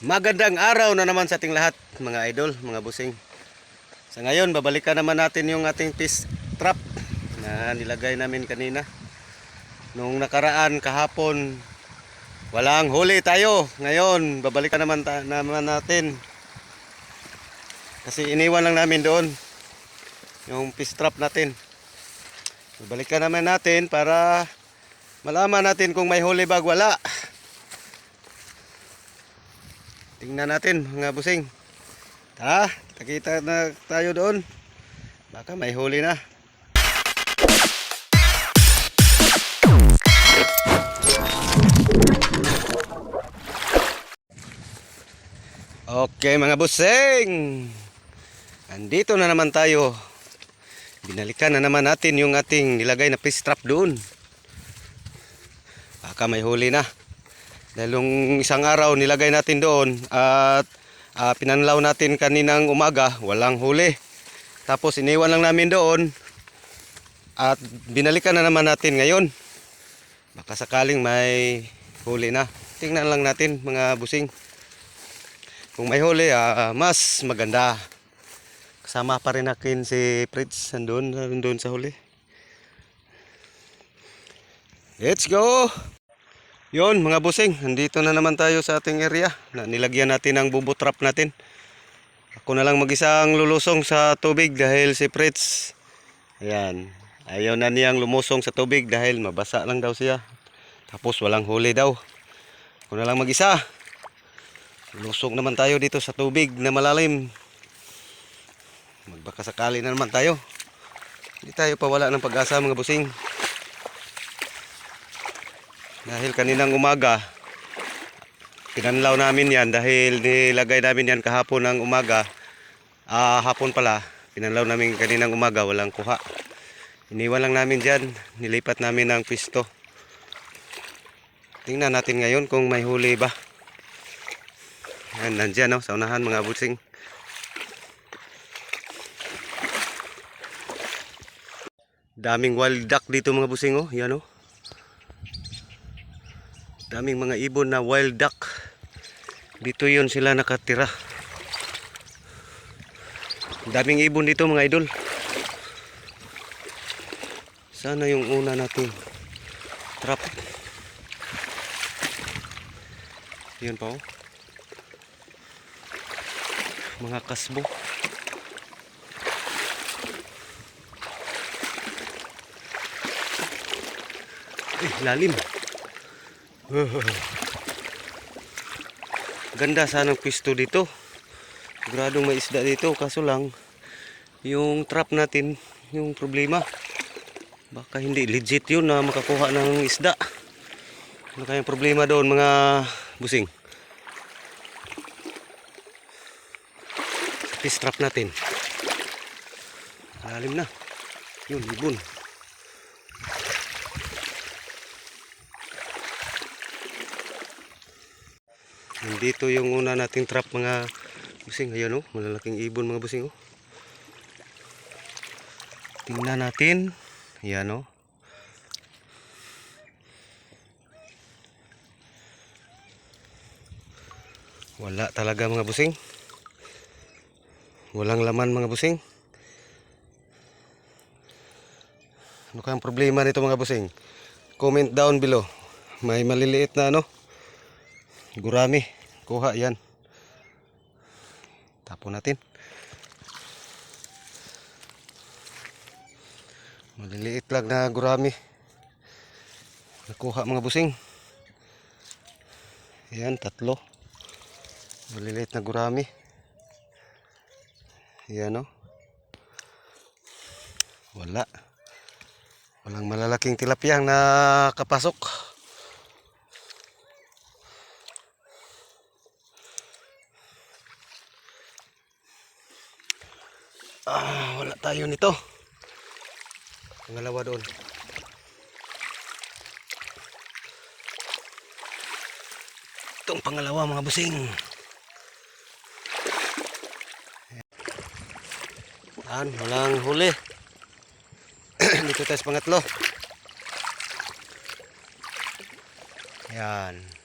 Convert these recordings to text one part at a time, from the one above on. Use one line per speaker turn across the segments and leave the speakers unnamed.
Magandang araw na naman sa ating lahat, mga idol, mga busing. Sa ngayon, babalikan naman natin yung ating fish trap na nilagay namin kanina. Nung nakaraan, kahapon, walang huli tayo. Ngayon, babalikan naman, ta- naman natin. Kasi iniwan lang namin doon yung fish trap natin. Babalikan naman natin para malaman natin kung may huli bag wala. Tingnan natin mga busing. Tara, takita na tayo doon. Baka may huli na. Okay mga busing. Andito na naman tayo. Binalikan na naman natin yung ating nilagay na fish trap doon. Baka may huli na. Dahil yung isang araw nilagay natin doon at ah, pinanlaw natin kaninang umaga, walang huli. Tapos iniwan lang namin doon at binalikan na naman natin ngayon. Baka sakaling may huli na. Tingnan lang natin mga busing. Kung may huli, ah, mas maganda. Kasama pa rin natin si Fritz nandun, nandun sa huli. Let's go! Yon mga busing, nandito na naman tayo sa ating area na nilagyan natin ng bubo trap natin. Ako na lang mag-isang lulusong sa tubig dahil si Fritz, ayan, ayaw na niyang lumusong sa tubig dahil mabasa lang daw siya. Tapos walang huli daw. Ako na lang mag-isa. Lusong naman tayo dito sa tubig na malalim. Magbaka sakali na naman tayo. Hindi tayo pawala ng pag-asa mga busing. Dahil kaninang umaga, pinanlaw namin yan dahil nilagay namin yan kahapon ng umaga. Ah, hapon pala, pinanlaw namin kaninang umaga, walang kuha. Iniwan lang namin dyan, nilipat namin ng pisto. Tingnan natin ngayon kung may huli ba. Yan, nandyan no, sa unahan mga busing. Daming wild duck dito mga busing oh, yan oh. Daming mga ibon na wild duck. Dito yon sila nakatira. Daming ibon dito mga idol. Sana yung una natin trap. Yun pa oh. Mga kasbo. Eh, lalim. Ganda sana ng pisto dito. Siguradong may isda dito. Kaso lang, yung trap natin, yung problema. Baka hindi legit yun na makakuha ng isda. Ano kayang problema doon mga busing? Fish trap natin. Lalim na. Yun, ibon. Nandito yung una nating trap mga busing. Ayan oh, malalaking ibon mga busing oh. Tingnan natin. Ayan oh. Wala talaga mga busing. Walang laman mga busing. Ano kayang problema nito mga busing? Comment down below. May maliliit na ano? Gurami. Kuha yan. Tapon natin. Maliliit lang na gurami. Nakuha mga busing. Yan, tatlo. Maliliit na gurami. Yan o. Wala. Walang malalaking tilapia ang nakapasok. Ah, wala tayo nito. Pangalawa doon. Itong pangalawa mga busing. Yan, walang huli. Dito tayo sa pangatlo. Yan.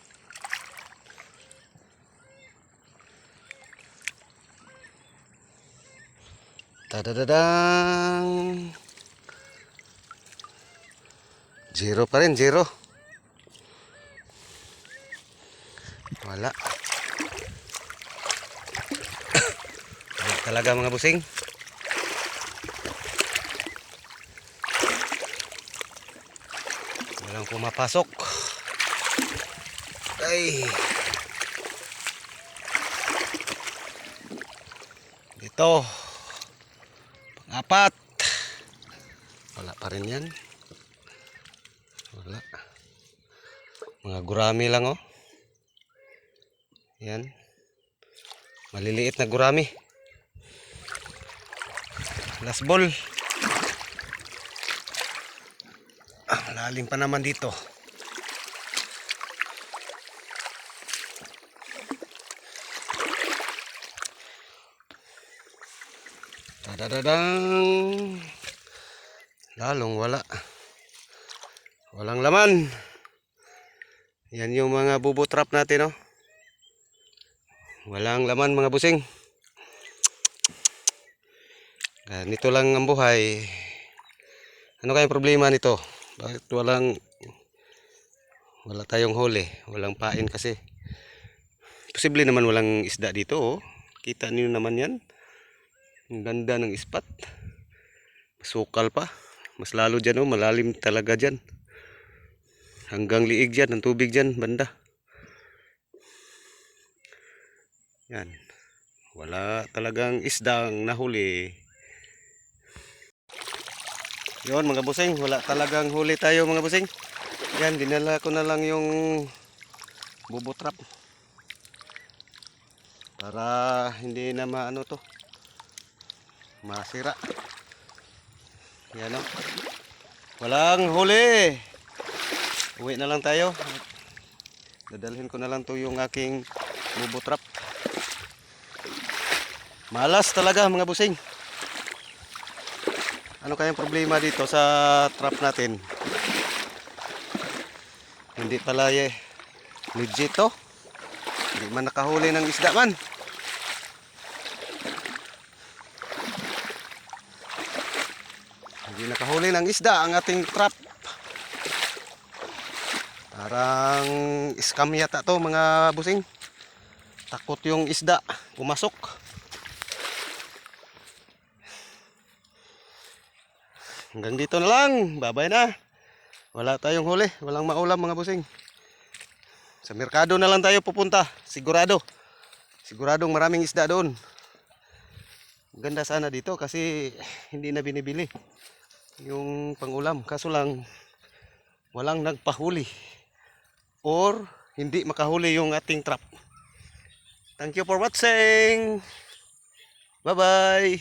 Tadadadang. Zero pa rin, zero. Wala. Wala talaga mga busing. Walang pumapasok. Ay. Dito. Pang-apat. Wala pa rin yan. Wala. Mga gurami lang oh. Yan. Maliliit na gurami. Last ball. Ah, malalim pa naman dito. Tadadadang. Lalong wala. Walang laman. Yan yung mga bubo trap natin, oh. Walang laman mga busing. Ganito lang ang buhay. Ano kayang problema nito? Bakit walang wala tayong huli? Walang pain kasi. Posible naman walang isda dito, oh. Kita niyo naman yan. Ang ganda ng ispat. Sukal pa. Mas lalo dyan, oh. Malalim talaga dyan. Hanggang liig dyan, ang tubig dyan, banda. Yan. Wala talagang isdang nahuli. Yon mga busing, wala talagang huli tayo mga busing. Yan, dinala ko na lang yung bubo trap. Para hindi na maano to. Masira. Yan o. Walang huli. Uwi na lang tayo. Dadalhin ko na lang to yung aking bubo trap. Malas talaga mga busing. Ano kayang problema dito sa trap natin? Hindi pala eh, legit to. Hindi man nakahuli ng isda man. Hindi nakahuli ng isda ang ating trap. Parang scam yata to mga busing. Takot yung isda pumasok. Hanggang dito na lang. Babay na. Wala tayong huli. Walang maulam mga busing. Sa merkado na lang tayo pupunta. Sigurado. Siguradong maraming isda doon. Ganda sana dito kasi hindi na binibili yung pangulam. Kaso lang walang nagpahuli or hindi makahuli yung ating trap. Thank you for watching. Bye-bye.